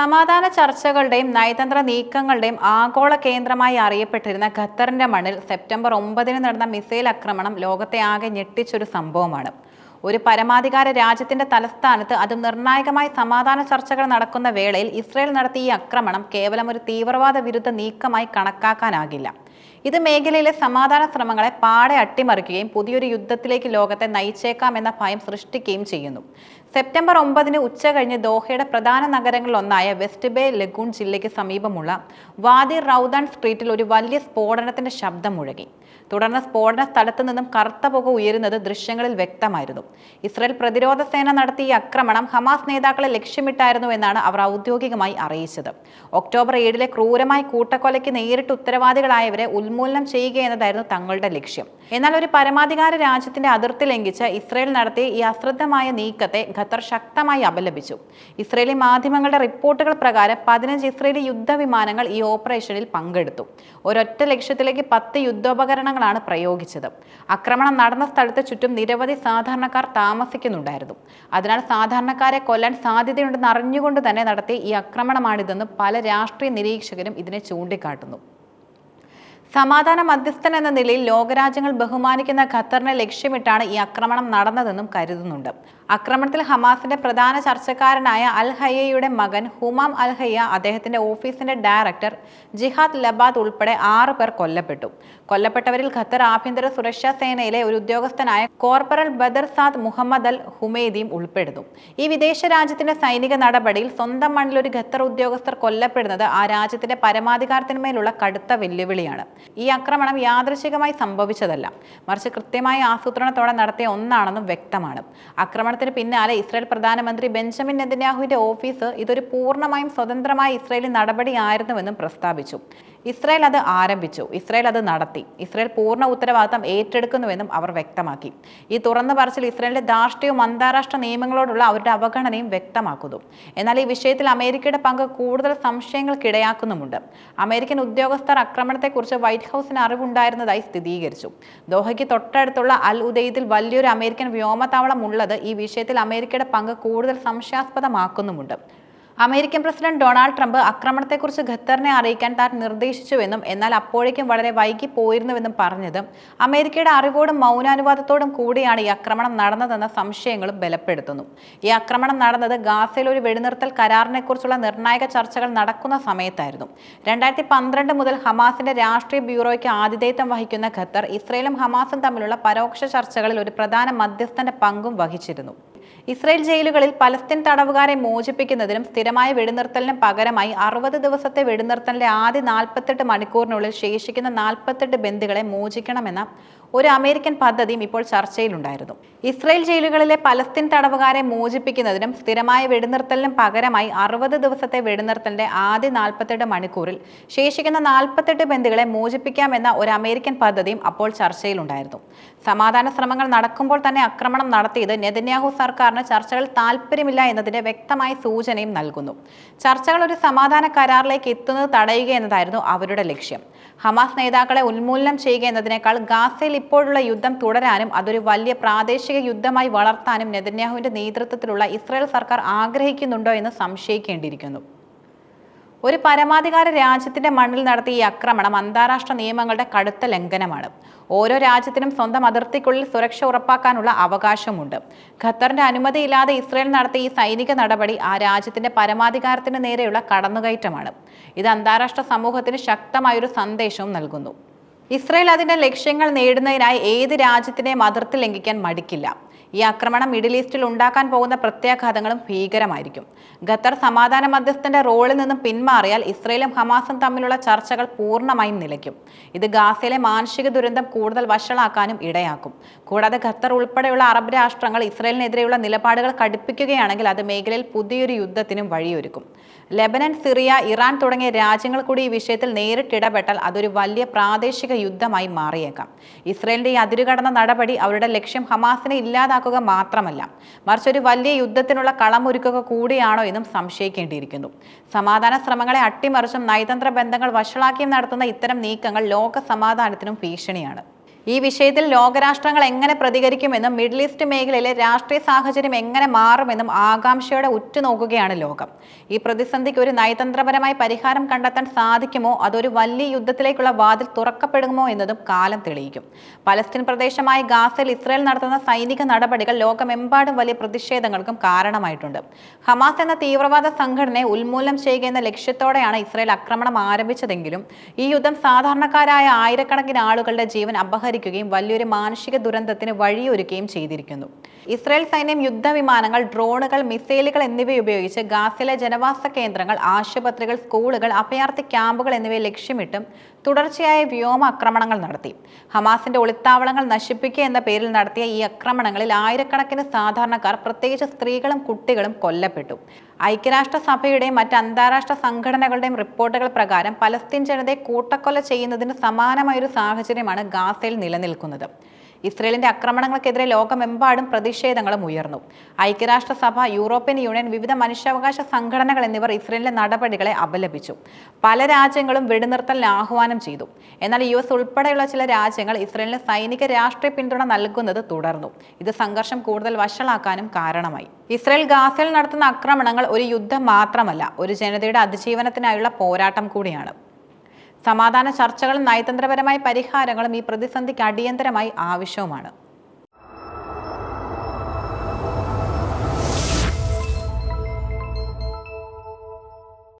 സമാധാന ചർച്ചകളുടെയും നയതന്ത്ര നീക്കങ്ങളുടെയും ആഗോള കേന്ദ്രമായി അറിയപ്പെട്ടിരുന്ന ഖത്തറിന്റെ മണ്ണിൽ സെപ്റ്റംബർ ഒമ്പതിന് നടന്ന മിസൈൽ ആക്രമണം ലോകത്തെ ആകെ ഞെട്ടിച്ചൊരു സംഭവമാണ്. ഒരു പരമാധികാര രാജ്യത്തിന്റെ തലസ്ഥാനത്ത് അത് നിർണായകമായ സമാധാന ചർച്ചകൾ നടക്കുന്ന വേളയിൽ ഇസ്രയേൽ നടത്തിയ ഈ ആക്രമണം കേവലം ഒരു തീവ്രവാദ വിരുദ്ധ നീക്കമായി കണക്കാക്കാനാകില്ല. ഇത് മേഖലയിലെ സമാധാന ശ്രമങ്ങളെ പാടെ അട്ടിമറിക്കുകയും പുതിയൊരു യുദ്ധത്തിലേക്ക് ലോകത്തെ നയിച്ചേക്കാം എന്ന ഭയം സൃഷ്ടിക്കുകയും ചെയ്യുന്നു. സെപ്റ്റംബർ ഒമ്പതിന് ഉച്ച കഴിഞ്ഞ് ദോഹയുടെ പ്രധാന നഗരങ്ങളിലൊന്നായ വെസ്റ്റ് ബേ ലഗൂൺ ജില്ലയ്ക്ക് സമീപമുള്ള വാദി റൌദൺ സ്ട്രീറ്റിൽ ഒരു വലിയ സ്ഫോടനത്തിന്റെ ശബ്ദം മുഴങ്ങി. തുടർന്ന് സ്ഫോടന സ്ഥലത്തു നിന്നും കറുത്ത പുക ഉയരുന്നത് ദൃശ്യങ്ങളിൽ വ്യക്തമായിരുന്നു. ഇസ്രായേൽ പ്രതിരോധ സേന നടത്തിയ ഈ ആക്രമണം ഹമാസ് നേതാക്കളെ ലക്ഷ്യമിട്ടായിരുന്നു എന്നാണ് അവർ ഔദ്യോഗികമായി അറിയിച്ചത്. ഒക്ടോബർ ഏഴിലെ ക്രൂരമായി കൂട്ടക്കൊലയ്ക്ക് നേരിട്ട് ഉത്തരവാദികളായവരെ ഉന്മൂലനം ചെയ്യുക എന്നതായിരുന്നു തങ്ങളുടെ ലക്ഷ്യം. എന്നാൽ ഒരു പരമാധികാര രാജ്യത്തിന്റെ അതിർത്തി ലംഘിച്ച് ഇസ്രായേൽ നടത്തിയ ഈ അശ്രദ്ധമായ നീക്കത്തെ ഖത്തർ ശക്തമായി അപലപിച്ചു. ഇസ്രയേലി മാധ്യമങ്ങളുടെ റിപ്പോർട്ടുകൾ പ്രകാരം പതിനഞ്ച് ഇസ്രയേലി യുദ്ധവിമാനങ്ങൾ ഈ ഓപ്പറേഷനിൽ പങ്കെടുത്തു. ഒരൊറ്റ ലക്ഷ്യത്തിലേക്ക് പത്ത് യുദ്ധോപകരണങ്ങളാണ് പ്രയോഗിച്ചത്. ആക്രമണം നടന്ന സ്ഥലത്ത് ചുറ്റും നിരവധി സാധാരണക്കാർ താമസിക്കുന്നുണ്ടായിരുന്നു. അതിനാൽ സാധാരണക്കാരെ കൊല്ലാൻ സാധ്യതയുണ്ടെന്ന് അറിഞ്ഞുകൊണ്ട് തന്നെ നടത്തിയ ഈ ആക്രമണമാണിതെന്ന് പല രാഷ്ട്രീയ നിരീക്ഷകരും ഇതിനെ ചൂണ്ടിക്കാട്ടുന്നു. സമാധാന മധ്യസ്ഥൻ എന്ന നിലയിൽ ലോകരാജ്യങ്ങൾ ബഹുമാനിക്കുന്ന ഖത്തറിനെ ലക്ഷ്യമിട്ടാണ് ഈ ആക്രമണം നടന്നതെന്നും കരുതുന്നുണ്ട്. ആക്രമണത്തിൽ ഹമാസിന്റെ പ്രധാന ചർച്ചക്കാരനായ അൽ ഹയ്യയുടെ മകൻ ഹുമാം അൽ ഹയ്യ അദ്ദേഹത്തിന്റെ ഓഫീസിന്റെ ഡയറക്ടർ ജിഹാദ് ലബാദ് ഉൾപ്പെടെ ആറ് പേർ കൊല്ലപ്പെട്ടു. കൊല്ലപ്പെട്ടവരിൽ ഖത്തർ ആഭ്യന്തര സുരക്ഷാ സേനയിലെ ഒരു ഉദ്യോഗസ്ഥനായ corporal Badr Saad Mohammed Al ഹുമേദിയും ഉൾപ്പെടുന്നു. ഈ വിദേശ രാജ്യത്തിന്റെ സൈനിക നടപടിയിൽ സ്വന്തം മണ്ണിൽ ഒരു ഖത്തർ ഉദ്യോഗസ്ഥർ കൊല്ലപ്പെടുന്നത് ആ രാജ്യത്തിന്റെ പരമാധികാരത്തിന്മേലുള്ള കടുത്ത വെല്ലുവിളിയാണ്. ഈ ആക്രമണം യാദൃശികമായി സംഭവിച്ചതല്ല. മറിച്ച് കൃത്യമായ ആസൂത്രണത്തോടെ നടത്തിയ ഒന്നാണെന്നും വ്യക്തമാണ്. ആക്രമണത്തിന് പിന്നാലെ ഇസ്രായേൽ പ്രധാനമന്ത്രി ബെഞ്ചമിൻ നെതന്യാഹുവിന്റെ ഓഫീസ് ഇതൊരു പൂർണമായും സ്വതന്ത്രമായ ഇസ്രായേലി നടപടിയായിരുന്നുവെന്നും പ്രസ്താവിച്ചു. ഇസ്രായേൽ അത് ആരംഭിച്ചു. ഇസ്രായേൽ അത് നടത്തി. ഇസ്രായേൽ പൂർണ ഉത്തരവാദിത്തം ഏറ്റെടുക്കുന്നുവെന്നും അവർ വ്യക്തമാക്കി. ഈ തുറന്നു പറച്ചിൽ ഇസ്രായേലിന്റെ ധാർഷ്ട്യവും അന്താരാഷ്ട്ര നിയമങ്ങളോടുള്ള അവരുടെ അവഗണനയും വ്യക്തമാക്കുന്നു. എന്നാൽ ഈ വിഷയത്തിൽ അമേരിക്കയുടെ പങ്ക് കൂടുതൽ സംശയങ്ങൾക്കിടയാക്കുന്നുമുണ്ട്. അമേരിക്കൻ ഉദ്യോഗസ്ഥർ ആക്രമണത്തെക്കുറിച്ച് വൈറ്റ് ഹൗസിന് അറിവുണ്ടായിരുന്നതായി സ്ഥിരീകരിച്ചു. ദോഹയ്ക്ക് തൊട്ടടുത്തുള്ള അൽ ഉദയത്തിൽ വലിയൊരു അമേരിക്കൻ വ്യോമതാവളം ഉള്ളത് ഈ വിഷയത്തിൽ അമേരിക്കയുടെ പങ്ക് കൂടുതൽ സംശയാസ്പദമാക്കുന്നുമുണ്ട്. അമേരിക്കൻ പ്രസിഡന്റ് ഡൊണാൾഡ് ട്രംപ് ആക്രമണത്തെക്കുറിച്ച് ഖത്തറിനെ അറിയിക്കാൻ താൻ നിർദ്ദേശിച്ചുവെന്നും എന്നാൽ അപ്പോഴേക്കും വളരെ വൈകി പോയിരുന്നുവെന്നും പറഞ്ഞത് അമേരിക്കയുടെ അറിവോടും മൗനാനുവാദത്തോടും കൂടിയാണ് ഈ ആക്രമണം നടന്നതെന്ന സംശയങ്ങളും ബലപ്പെടുത്തുന്നു. ഈ ആക്രമണം നടന്നത് ഗാസയിൽ ഒരു വെടിനിർത്തൽ കരാറിനെക്കുറിച്ചുള്ള നിർണായക ചർച്ചകൾ നടക്കുന്ന സമയത്തായിരുന്നു. രണ്ടായിരത്തി പന്ത്രണ്ട് മുതൽ ഹമാസിന്റെ രാഷ്ട്രീയ ബ്യൂറോയ്ക്ക് ആതിഥേയത്വം വഹിക്കുന്ന ഖത്തർ ഇസ്രയേലും ഹമാസും തമ്മിലുള്ള പരോക്ഷ ചർച്ചകളിൽ ഒരു പ്രധാന മധ്യസ്ഥന്റെ പങ്കും വഹിച്ചിരുന്നു. ഇസ്രയേൽ ജയിലുകളിൽ പലസ്തീൻ തടവുകാരെ മോചിപ്പിക്കുന്നതിനും സ്ഥിരമായ വെടിനിർത്തലിനും പകരമായി അറുപത് ദിവസത്തെ വെടിനിർത്തലിന്റെ ആദ്യ നാൽപ്പത്തെട്ട് മണിക്കൂറിനുള്ളിൽ ശേഷിക്കുന്ന നാൽപ്പത്തെട്ട് ബന്ദികളെ മോചിക്കണമെന്ന ഒരു അമേരിക്കൻ പദ്ധതിയും ഇപ്പോൾ ചർച്ചയിലുണ്ടായിരുന്നു. ഇസ്രയേൽ ജയിലുകളിലെ പലസ്തീൻ തടവുകാരെ മോചിപ്പിക്കുന്നതിനും സ്ഥിരമായ വെടിനിർത്തലിനും പകരമായി അറുപത് ദിവസത്തെ വെടിനിർത്തലിന്റെ ആദ്യ നാൽപ്പത്തെട്ട് മണിക്കൂറിൽ ശേഷിക്കുന്ന നാൽപ്പത്തെട്ട് ബന്ദികളെ മോചിപ്പിക്കാമെന്ന ഒരു അമേരിക്കൻ പദ്ധതിയും അപ്പോൾ ചർച്ചയിലുണ്ടായിരുന്നു. സമാധാന ശ്രമങ്ങൾ നടക്കുമ്പോൾ തന്നെ ആക്രമണം നടത്തിയത് നെതന്യാഹു സർക്കാരിന് ചർച്ചകൾ താല്പര്യമില്ല എന്നതിന്റെ വ്യക്തമായ സൂചനയും നൽകുന്നു. ചർച്ചകൾ ഒരു സമാധാന കരാറിലേക്ക് എത്തുന്നത് തടയുക എന്നതായിരുന്നു അവരുടെ ലക്ഷ്യം. ഹമാസ് നേതാക്കളെ ഉന്മൂലനം ചെയ്യുക എന്നതിനേക്കാൾ ഗാസയിൽ ഇപ്പോഴുള്ള യുദ്ധം തുടരാനും അതൊരു വലിയ പ്രാദേശിക യുദ്ധമായി വളർത്താനും നെതന്യാഹുവിന്റെ നേതൃത്വത്തിലുള്ള ഇസ്രായേൽ സർക്കാർ ആഗ്രഹിക്കുന്നുണ്ടോ എന്ന് സംശയിക്കേണ്ടിയിരിക്കുന്നു. ഒരു പരമാധികാര രാജ്യത്തിന്റെ മണ്ണിൽ നടത്തിയ ഈ ആക്രമണം അന്താരാഷ്ട്ര നിയമങ്ങളുടെ കടുത്ത ലംഘനമാണ്. ഓരോ രാജ്യത്തിനും സ്വന്തം അതിർത്തിക്കുള്ളിൽ സുരക്ഷ ഉറപ്പാക്കാനുള്ള അവകാശമുണ്ട്. ഖത്തറിന്റെ അനുമതിയില്ലാതെ ഇസ്രായേൽ നടത്തിയ ഈ സൈനിക നടപടി ആ രാജ്യത്തിന്റെ പരമാധികാരത്തിന് നേരെയുള്ള കടന്നുകയറ്റമാണ്. ഇത് അന്താരാഷ്ട്ര സമൂഹത്തിന് ശക്തമായൊരു സന്ദേശവും നൽകുന്നു. ഇസ്രയേൽ അതിന്റെ ലക്ഷ്യങ്ങൾ നേടുന്നതിനായി ഏത് രാജ്യത്തിനെയും അതിർത്തി ലംഘിക്കാൻ മടിക്കില്ല? ഈ ആക്രമണം മിഡിൽ ഈസ്റ്റിൽ ഉണ്ടാക്കാൻ പോകുന്ന പ്രത്യാഘാതങ്ങളും ഭീകരമായിരിക്കും. ഖത്തർ സമാധാന മധ്യസ്ഥന്റെ റോളിൽ നിന്നും പിന്മാറിയാൽ ഇസ്രയേലും ഹമാസും തമ്മിലുള്ള ചർച്ചകൾ പൂർണമായും നിലയ്ക്കും. ഇത് ഗാസയിലെ മാനുഷിക ദുരന്തം കൂടുതൽ വഷളാക്കാനും ഇടയാക്കും. കൂടാതെ ഖത്തർ ഉൾപ്പെടെയുള്ള അറബ് രാഷ്ട്രങ്ങൾ ഇസ്രയേലിനെതിരെയുള്ള നിലപാടുകൾ കടുപ്പിക്കുകയാണെങ്കിൽ അത് മേഖലയിൽ പുതിയൊരു യുദ്ധത്തിനും വഴിയൊരുക്കും. ലെബനൻ സിറിയ ഇറാൻ തുടങ്ങിയ രാജ്യങ്ങൾ കൂടി ഈ വിഷയത്തിൽ നേരിട്ടിടപെട്ടാൽ അതൊരു വലിയ പ്രാദേശിക യുദ്ധമായി മാറിയേക്കാം. ഇസ്രയേലിന്റെ ഈ അതിരുകടന്ന നടപടി അവരുടെ ലക്ഷ്യം ഹമാസിനെ ഇല്ലാതാക്കുക മാത്രമല്ല മറിച്ച് ഒരു വലിയ യുദ്ധത്തിനുള്ള കളമൊരുക്കുക കൂടിയാണോ എന്നും സംശയിക്കേണ്ടിയിരിക്കുന്നു. സമാധാന ശ്രമങ്ങളെ അട്ടിമറിച്ചും നയതന്ത്ര ബന്ധങ്ങൾ വഷളാക്കിയും നടത്തുന്ന ഇത്തരം നീക്കങ്ങൾ ലോക സമാധാനത്തിനും ഭീഷണിയാണ്. ഈ വിഷയത്തിൽ ലോകരാഷ്ട്രങ്ങൾ എങ്ങനെ പ്രതികരിക്കുമെന്നും മിഡിൽ ഈസ്റ്റ് മേഖലയിലെ രാഷ്ട്രീയ സാഹചര്യം എങ്ങനെ മാറുമെന്നും ആകാംക്ഷയോടെ ഉറ്റുനോക്കുകയാണ് ലോകം. ഈ പ്രതിസന്ധിക്ക് ഒരു നയതന്ത്രപരമായ പരിഹാരം കണ്ടെത്താൻ സാധിക്കുമോ? അതൊരു വലിയ യുദ്ധത്തിലേക്കുള്ള വാതിൽ തുറക്കപ്പെടുമോ എന്നതും കാലം തെളിയിക്കും. പലസ്തീൻ പ്രദേശമായ ഗാസയിൽ ഇസ്രായേൽ നടത്തുന്ന സൈനിക നടപടികൾ ലോകമെമ്പാടും വലിയ പ്രതിഷേധങ്ങൾക്കും കാരണമായിട്ടുണ്ട്. ഹമാസ് എന്ന തീവ്രവാദ സംഘടനയെ ഉന്മൂലനം ചെയ്യുക എന്ന ലക്ഷ്യത്തോടെയാണ് ഇസ്രായേൽ ആക്രമണം ആരംഭിച്ചതെങ്കിലും ഈ യുദ്ധം സാധാരണക്കാരായ ആയിരക്കണക്കിന് ആളുകളുടെ ജീവൻ അപഹരിക്കുകയും വലിയൊരു മാനുഷിക ദുരന്തത്തിന് വഴിയൊരുക്കുകയും ചെയ്തിരിക്കുന്നു. ഇസ്രായേൽ സൈന്യം യുദ്ധവിമാനങ്ങൾ ഡ്രോണുകൾ മിസൈലുകൾ എന്നിവ ഉപയോഗിച്ച് ഗാസയിലെ ജനവാസ കേന്ദ്രങ്ങൾ ആശുപത്രികൾ സ്കൂളുകൾ അഭയാർത്ഥി ക്യാമ്പുകൾ എന്നിവയെ ലക്ഷ്യമിട്ടും തുടർച്ചയായ വ്യോമ ആക്രമണങ്ങൾ നടത്തി. ഹമാസിന്റെ ഒളിത്താവളങ്ങൾ നശിപ്പിക്കുക എന്ന പേരിൽ നടത്തിയ ഈ ആക്രമണങ്ങളിൽ ആയിരക്കണക്കിന് സാധാരണക്കാർ പ്രത്യേകിച്ച് സ്ത്രീകളും കുട്ടികളും കൊല്ലപ്പെട്ടു. ഐക്യരാഷ്ട്രസഭയുടെയും മറ്റ് അന്താരാഷ്ട്ര സംഘടനകളുടെയും റിപ്പോർട്ടുകൾ പ്രകാരം പലസ്തീൻ ജനതയെ കൂട്ടക്കൊല ചെയ്യുന്നതിന് സമാനമായൊരു സാഹചര്യമാണ് ഗാസയിൽ നിലനിൽക്കുന്നത്. ഇസ്രയേലിന്റെ ആക്രമണങ്ങൾക്കെതിരെ ലോകമെമ്പാടും പ്രതിഷേധങ്ങളും ഉയർന്നു. ഐക്യരാഷ്ട്രസഭ യൂറോപ്യൻ യൂണിയൻ വിവിധ മനുഷ്യാവകാശ സംഘടനകൾ എന്നിവർ ഇസ്രയേലിന്റെ നടപടികളെ അപലപിച്ചു. പല രാജ്യങ്ങളും വെടിനിർത്തലിന് ആഹ്വാനം ചെയ്തു. എന്നാൽ യു എസ് ഉൾപ്പെടെയുള്ള ചില രാജ്യങ്ങൾ ഇസ്രയേലിന് സൈനിക രാഷ്ട്രീയ പിന്തുണ നൽകുന്നത് തുടർന്നു. ഇത് സംഘർഷം കൂടുതൽ വഷളാക്കാനും കാരണമായി. ഇസ്രയേൽ ഗാസയിൽ നടത്തുന്ന ആക്രമണങ്ങൾ ഒരു യുദ്ധം മാത്രമല്ല ഒരു ജനതയുടെ അതിജീവനത്തിനായുള്ള പോരാട്ടം കൂടിയാണ്. സമാധാന ചർച്ചകളും നയതന്ത്രപരമായ പരിഹാരങ്ങളും ഈ പ്രതിസന്ധിക്ക് അടിയന്തരമായി ആവശ്യവുമാണ്.